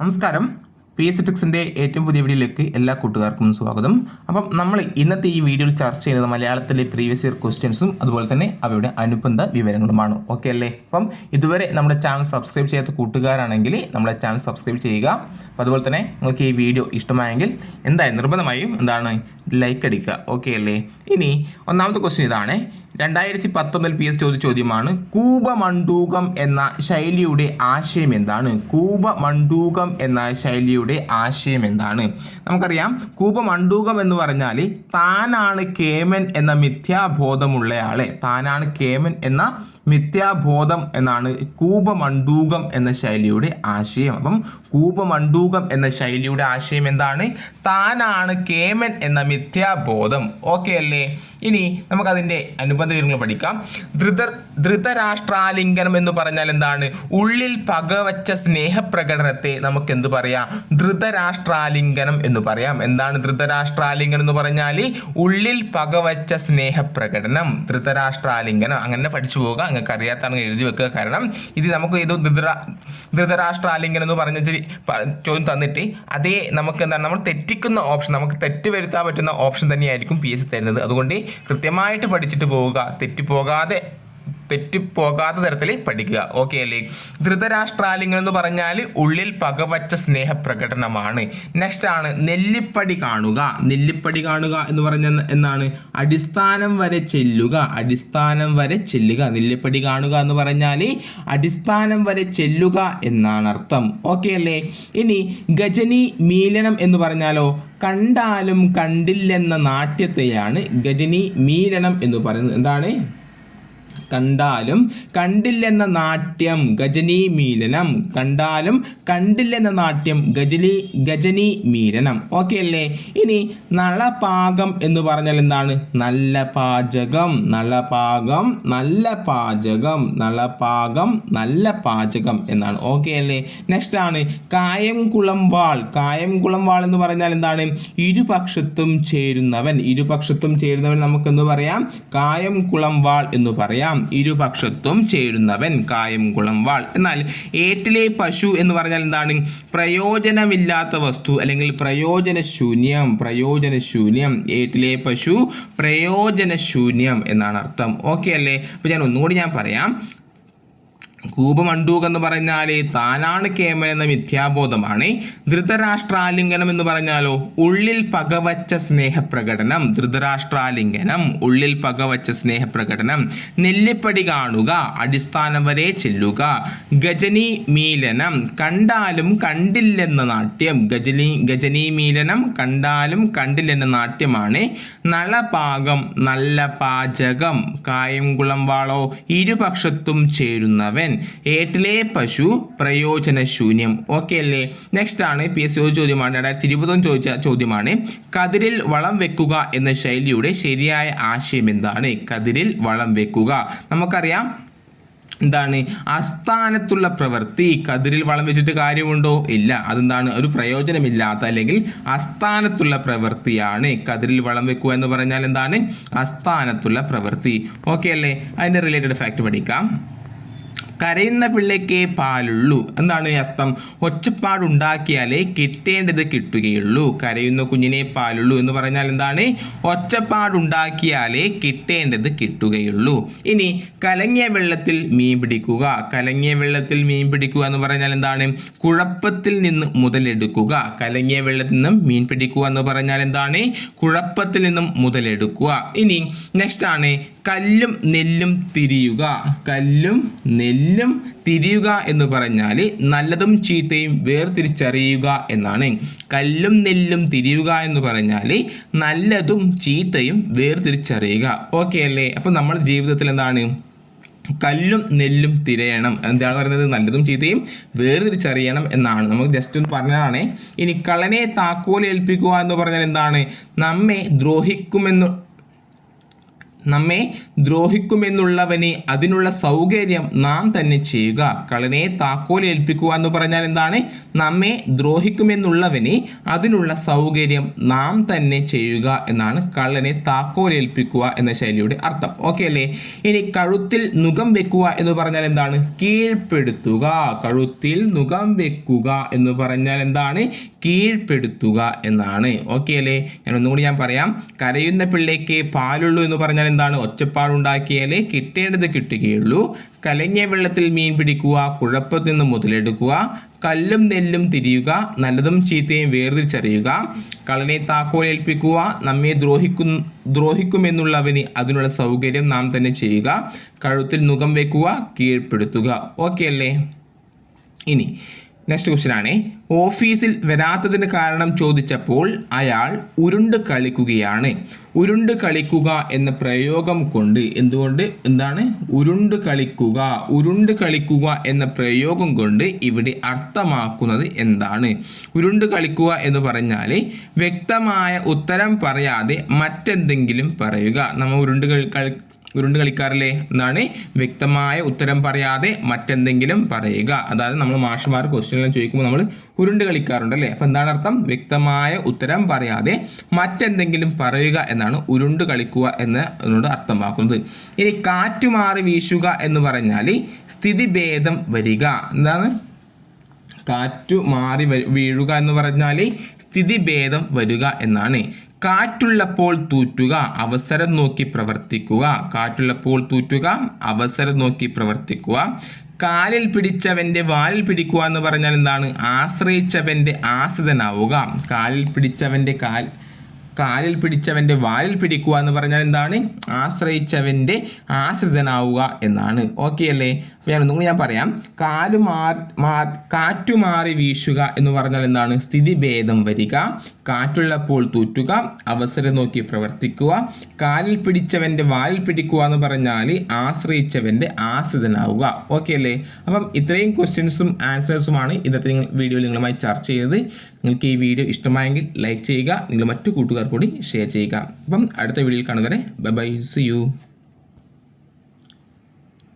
നമസ്കാരം. P S ടെക്സിന്റെ ഏറ്റവും പുതിയ വീഡിയോയിലേക്ക് എല്ലാ കൂട്ടുകാർക്കും സ്വാഗതം. അപ്പം നമ്മൾ ഇന്നത്തെ ഈ വീഡിയോയിൽ ചർച്ച ചെയ്യുന്നത് മലയാളത്തിലെ പ്രീവിയസ് ഇയർ ക്വസ്റ്റ്യൻസും അതുപോലെ തന്നെ അവയുടെ അനുബന്ധ വിവരങ്ങളുമാണ്. ഓക്കെ അല്ലേ? അപ്പം ഇതുവരെ നമ്മുടെ ചാനൽ സബ്സ്ക്രൈബ് ചെയ്യാത്ത കൂട്ടുകാരാണെങ്കിൽ നമ്മുടെ ചാനൽ സബ്സ്ക്രൈബ് ചെയ്യുക. അപ്പം അതുപോലെ തന്നെ നിങ്ങൾക്ക് ഈ വീഡിയോ ഇഷ്ടമായെങ്കിൽ എന്തായാലും നിർബന്ധമായും എന്താണ് ലൈക്ക് അടിക്കുക. ഓക്കെ അല്ലേ? ഇനി ഒന്നാമത്തെ ക്വസ്റ്റ്യൻ ഇതാണ്. രണ്ടായിരത്തി പത്തൊമ്പതിൽ പി എസ് ചോദിച്ച ചോദ്യമാണ് കൂപമണ്ഡൂകം എന്ന ശൈലിയുടെ ആശയം എന്താണ്? കൂപമണ്ഡൂകം എന്ന ശൈലിയുടെ ആശയം എന്താണ്? നമുക്കറിയാം കൂപമണ്ഡൂകം എന്ന് പറഞ്ഞാൽ താനാണ് കേമൻ എന്ന മിഥ്യാബോധമുള്ളയാളെ. താനാണ് കേമൻ എന്ന മിഥ്യാബോധം എന്നാണ് കൂപമണ്ഡൂകം എന്ന ശൈലിയുടെ ആശയം. അപ്പം കൂപമണ്ഡൂകം എന്ന ശൈലിയുടെ ആശയം എന്താണ്? താനാണ് കേമൻ എന്ന മിഥ്യാബോധം. ഓക്കെ അല്ലേ? ഇനി നമുക്കതിന്റെ അനുബന്ധ വിവരങ്ങൾ പഠിക്കാം. ധൃത ധൃതരാഷ്ട്രാലിംഗനം എന്ന് പറഞ്ഞാൽ എന്താണ്? ഉള്ളിൽ പകവച്ച സ്നേഹപ്രകടനത്തെ നമുക്ക് എന്ത് പറയാം? ധൃതരാഷ്ട്രാലിംഗനം എന്ന് പറയാം. എന്താണ് ധൃതരാഷ്ട്രാലിംഗനം എന്ന് പറഞ്ഞാൽ? ഉള്ളിൽ പകവച്ച സ്നേഹപ്രകടനം. ധൃതരാഷ്ട്രാലിംഗനം. അങ്ങനെ പഠിച്ചു പോവുക. നിങ്ങൾക്ക് അറിയാത്താണ് എഴുതി വെക്കുക. കാരണം ഇത് നമുക്ക് ഇത് ധൃതരാ ധൃതരാഷ്ട്രാലിംഗനം എന്ന് പറഞ്ഞ ചോദ്യം തന്നിട്ട് അതേ നമുക്ക് എന്താണ്? നമ്മൾ തെറ്റിക്കുന്ന ഓപ്ഷൻ നമുക്ക് തെറ്റ് വരുത്താൻ പറ്റുന്ന ഓപ്ഷൻ തന്നെയായിരിക്കും പി എസ് തരുന്നത്. അതുകൊണ്ട് കൃത്യമായിട്ട് പഠിച്ചിട്ട് പോവുക. തെറ്റിപ്പോകാതെ തെറ്റിപ്പോകാത്ത തരത്തിൽ പഠിക്കുക. ഓക്കെ അല്ലേ? ധൃതരാഷ്ട്രാലിംഗം എന്ന് പറഞ്ഞാൽ ഉള്ളിൽ പകവച്ച സ്നേഹപ്രകടനമാണ്. നെക്സ്റ്റ് ആണ് നെല്ലിപ്പടി കാണുക. നെല്ലിപ്പടി കാണുക എന്ന് പറഞ്ഞ എന്നാണ്? അടിസ്ഥാനം വരെ ചെല്ലുക. അടിസ്ഥാനം വരെ ചെല്ലുക. നെല്ലിപ്പടി കാണുക എന്ന് പറഞ്ഞാൽ അടിസ്ഥാനം വരെ ചെല്ലുക എന്നാണ് അർത്ഥം. ഓക്കെ അല്ലേ? ഇനി ഗജനി മീലനം എന്ന് പറഞ്ഞാലോ? കണ്ടാലും കണ്ടില്ലെന്ന നാട്യത്തെയാണ് ഗജനി മീലനം എന്ന് പറയുന്നത്. എന്താണ്? കണ്ടാലും കണ്ടില്ലെന്ന നാട്യം ഗജനി മീലനം. കണ്ടാലും കണ്ടില്ലെന്ന നാട്യം ഗജലി ഗജനി മീലനം. ഓക്കെ അല്ലേ? ഇനി നളപാകം എന്ന് പറഞ്ഞാൽ എന്താണ്? നല്ല പാചകം നളപാകം നല്ല പാചകം നളപാകം നല്ല പാചകം എന്നാണ്. ഓക്കെ അല്ലേ? നെക്സ്റ്റ് ആണ് കായംകുളം വാൾ കായംകുളം വാൾ എന്ന് പറഞ്ഞാൽ എന്താണ്? ഇരുപക്ഷത്തും ചേരുന്നവൻ. ഇരുപക്ഷത്തും ചേരുന്നവൻ നമുക്ക് നമുക്കെന്ന് പറയാം? കായംകുളം വാൾ എന്ന് പറയാം. ഇരുപക്ഷത്തും ചേരുന്നവൻ കായംകുളം വാൾ. എന്നാൽ ഏറ്റിലെ പശു എന്ന് പറഞ്ഞാൽ എന്താണ്? പ്രയോജനമില്ലാത്ത വസ്തു അല്ലെങ്കിൽ പ്രയോജനശൂന്യം പ്രയോജനശൂന്യം. ഏറ്റിലെ പശു പ്രയോജനശൂന്യം എന്നാണ് അർത്ഥം. ഓക്കെ അല്ലേ? അപ്പോൾ ഞാൻ ഒന്നുകൂടി ഞാൻ പറയാം. കൂപമണ്ടൂകം എന്ന് പറഞ്ഞാൽ താനാണ് കേമൻ എന്ന മിഥ്യാബോധമാണ്. ധൃതരാഷ്ട്രാലിംഗനം എന്ന് പറഞ്ഞാലോ ഉള്ളിൽ പകവച്ച സ്നേഹപ്രകടനം. ധൃതരാഷ്ട്രാലിംഗനം ഉള്ളിൽ പകവച്ച സ്നേഹപ്രകടനം. നെല്ലിപ്പടി കാണുക അടിസ്ഥാനം വരെ ചെല്ലുക. ഗജനി മീലനം കണ്ടാലും കണ്ടില്ലെന്ന നാട്യം. ഗജനി ഗജനി മീലനം കണ്ടാലും കണ്ടില്ലെന്ന നാട്യമാണ്. നളപാകം നല്ല പാചകം കായംകുളം വാളോ ഇരുപക്ഷത്തും ചേരുന്നവൻ. ഏട്ടിലെ പശു പ്രയോജനശൂന്യം ഓക്കെ അല്ലേ? നെക്സ്റ്റ് ആണ് പി എസ് ചോദ്യമാണ്. രണ്ടായിരത്തി ഇരുപതും ചോദിച്ച ചോദ്യമാണ് കതിരിൽ വളം വെക്കുക എന്ന ശൈലിയുടെ ശരിയായ ആശയം എന്താണ്? കതിരിൽ വളം വെക്കുക. നമുക്കറിയാം എന്താണ്? അസ്ഥാനത്തുള്ള പ്രവൃത്തി കതിരിൽ വളം വെച്ചിട്ട് കാര്യമുണ്ടോ? ഇല്ല. അതെന്താണ്? ഒരു പ്രയോജനമില്ലാത്ത അല്ലെങ്കിൽ അസ്ഥാനത്തുള്ള പ്രവൃത്തിയാണ് കതിരിൽ വളം വെക്കുക എന്ന് പറഞ്ഞാൽ എന്താണ്? അസ്ഥാനത്തുള്ള പ്രവൃത്തി. ഓക്കെ അല്ലേ? അതിന്റെ റിലേറ്റഡ് ഫാക്ട് പഠിക്കാം. കരയുന്ന പിള്ളയ്ക്കേ പാലുള്ളൂ. എന്താണ് അർത്ഥം? ഒച്ചപ്പാടുണ്ടാക്കിയാലേ കിട്ടേണ്ടത് കിട്ടുകയുള്ളൂ. കരയുന്ന കുഞ്ഞിനെ പാലുള്ളൂ എന്ന് പറഞ്ഞാൽ എന്താണ്? ഒച്ചപ്പാടുണ്ടാക്കിയാലേ കിട്ടേണ്ടത് കിട്ടുകയുള്ളൂ. ഇനി കലങ്ങിയ വെള്ളത്തിൽ മീൻ പിടിക്കുക. കലങ്ങിയ വെള്ളത്തിൽ മീൻ പിടിക്കുക എന്ന് പറഞ്ഞാൽ എന്താണ്? കുഴപ്പത്തിൽ നിന്ന് മുതലെടുക്കുക. കലങ്ങിയ വെള്ളത്തിൽ നിന്നും മീൻ പിടിക്കുക എന്ന് പറഞ്ഞാൽ എന്താണ്? കുഴപ്പത്തിൽ നിന്നും മുതലെടുക്കുക. ഇനി നെക്സ്റ്റ് ആണ് കല്ലും നെല്ലും തിരിയുക. കല്ലും നെല്ലും തിരിയുക എന്ന് പറഞ്ഞാൽ നല്ലതും ചീത്തയും വേർതിരിച്ചറിയുക എന്നാണ്. കല്ലും നെല്ലും തിരിയുക എന്ന് പറഞ്ഞാൽ നല്ലതും ചീത്തയും വേർതിരിച്ചറിയുക. ഓക്കെ അല്ലേ? അപ്പം നമ്മുടെ ജീവിതത്തിൽ എന്താണ്? കല്ലും നെല്ലും തിരയണം. എന്താണ് പറയുന്നത്? നല്ലതും ചീത്തയും വേർതിരിച്ചറിയണം എന്നാണ്. നമുക്ക് ജസ്റ്റ് ഒന്ന് പറഞ്ഞതാണ്. ഇനി കളനെ താക്കോൽ ഏൽപ്പിക്കുക എന്ന് പറഞ്ഞാൽ എന്താണ്? നമ്മെ ദ്രോഹിക്കുമെന്ന് നമ്മെ ദ്രോഹിക്കുമെന്നുള്ളവനെ അതിനുള്ള സൗകര്യം നാം തന്നെ ചെയ്യുക. കളനെ താക്കോൽ ഏൽപ്പിക്കുക എന്ന് പറഞ്ഞാൽ എന്താണ്? നമ്മെ ദ്രോഹിക്കുമെന്നുള്ളവനെ അതിനുള്ള സൗകര്യം നാം തന്നെ ചെയ്യുക എന്നാണ് കള്ളനെ താക്കോൽ ഏൽപ്പിക്കുക എന്ന ശൈലിയുടെ അർത്ഥം. ഓക്കെ അല്ലേ? ഇനി കഴുത്തിൽ നുഖം വെക്കുക എന്ന് പറഞ്ഞാൽ എന്താണ്? കീഴ്പ്പെടുത്തുക. കഴുത്തിൽ നുഖം വെക്കുക എന്ന് പറഞ്ഞാൽ എന്താണ്? കീഴ്പ്പെടുത്തുക എന്നാണ്. ഓക്കെ അല്ലേ? ഞാൻ ഒന്നുകൂടി ഞാൻ പറയാം. കരയുന്ന പിള്ളേക്ക് പാലുള്ളൂ എന്ന് പറഞ്ഞാൽ എന്താണ് ഒച്ചപ്പാടുണ്ടാക്കിയാലേ കിട്ടേണ്ടത് കിട്ടുകയുള്ളൂ. കലങ്ങിയ വെള്ളത്തിൽ മീൻ പിടിക്കുക കുഴപ്പത്തിൽ നിന്ന് മുതലെടുക്കുക കല്ലും നെല്ലും തിരിയുക നല്ലതും ചീത്തയും വേർതിരിച്ചറിയുക കളനെ താക്കോലേൽപ്പിക്കുക നമ്മെ ദ്രോഹിക്കും ദ്രോഹിക്കുമെന്നുള്ളവന് അതിനുള്ള സൗകര്യം നാം തന്നെ ചെയ്യുക കഴുത്തിൽ നുകം വെക്കുക കീഴ്പ്പെടുത്തുക. ഓക്കെ അല്ലേ? ഇനി നെക്സ്റ്റ് ക്വസ്റ്റ്യൻ ആണ്. ഓഫീസിൽ വരാത്തതിന് കാരണം ചോദിച്ചപ്പോൾ അയാൾ ഉരുണ്ട് കളിക്കുകയാണ്. ഉരുണ്ട് കളിക്കുക എന്ന പ്രയോഗം കൊണ്ട് എന്തുകൊണ്ട്? എന്താണ്? ഉരുണ്ട് കളിക്കുക. ഉരുണ്ട് കളിക്കുക എന്ന പ്രയോഗം കൊണ്ട് ഇവിടെ അർത്ഥമാക്കുന്നത് എന്താണ്? ഉരുണ്ട് കളിക്കുക എന്ന് പറഞ്ഞാൽ വ്യക്തമായ ഉത്തരം പറയാതെ മറ്റെന്തെങ്കിലും പറയുക. നമ്മൾ ഉരുണ്ട് ഉരുണ്ട് കളിക്കാറില്ലേ എന്നാണ് വ്യക്തമായ ഉത്തരം പറയാതെ മറ്റെന്തെങ്കിലും പറയുക. അതായത് നമ്മൾ മാഷുമാർ ക്വസ്റ്റ്യനെല്ലാം ചോദിക്കുമ്പോൾ നമ്മൾ ഉരുണ്ട് കളിക്കാറുണ്ട് അല്ലേ അപ്പം എന്താണ് അർത്ഥം? വ്യക്തമായ ഉത്തരം പറയാതെ മറ്റെന്തെങ്കിലും പറയുക എന്നാണ് ഉരുണ്ട് കളിക്കുക എന്ന് എന്നതിനോട് അർത്ഥമാക്കുന്നത്. ഇനി കാറ്റുമാറി വീശുക എന്ന് പറഞ്ഞാൽ സ്ഥിതിഭേദം വരിക. എന്താണ്? കാറ്റു മാറി വീഴുക എന്ന് പറഞ്ഞാൽ സ്ഥിതിഭേദം വരിക എന്നാണ്. കാറ്റുള്ളപ്പോൾ തൂറ്റുക അവസരം നോക്കി പ്രവർത്തിക്കുക. കാറ്റുള്ളപ്പോൾ തൂറ്റുക അവസരം നോക്കി പ്രവർത്തിക്കുക. കാലിൽ പിടിച്ചവന്റെ വാലിൽ പിടിക്കുക എന്ന് പറഞ്ഞാൽ എന്താണ്? ആശ്രയിച്ചവന്റെ ആശ്രിതനാവുക. കാലിൽ പിടിച്ചവന്റെ കാൽ കാലിൽ പിടിച്ചവന്റെ വാലിൽ പിടിക്കുക എന്ന് പറഞ്ഞാൽ എന്താണ്? ആശ്രയിച്ചവന്റെ ആശ്രിതനാവുക എന്നാണ്. ഓക്കെ അല്ലേ? അപ്പോൾ ഞാൻ ഒന്നുകൂടി ഞാൻ പറയാം. കാലു മാ കാറ്റുമാറി വീശുക എന്ന് പറഞ്ഞാൽ എന്താണ്? സ്ഥിതിഭേദം വരിക കാറ്റുള്ളപ്പോൾ തൂറ്റുക അവസരം നോക്കി പ്രവർത്തിക്കുക കാലിൽ പിടിച്ചവന്റെ വാലിൽ പിടിക്കുക എന്ന് പറഞ്ഞാൽ ആശ്രയിച്ചവന്റെ ആശ്രിതനാവുക. ഓക്കെ അല്ലേ? അപ്പം ഇത്രയും ക്വസ്റ്റ്യൻസും ആൻസേഴ്സുമാണ് ഇന്നത്തെ നിങ്ങൾ വീഡിയോയിൽ നിങ്ങളുമായി ചർച്ച ചെയ്തത്. നിങ്ങൾക്ക് ഈ വീഡിയോ ഇഷ്ടമായെങ്കിൽ ലൈക്ക് ചെയ്യുക. നിങ്ങൾ മറ്റു കൂട്ടുകാർ കൂടി ഷെയർ ചെയ്യുക. അപ്പം അടുത്ത വീഡിയോയിൽ കാണുന്നവരെ ബൈ ബൈ സി യു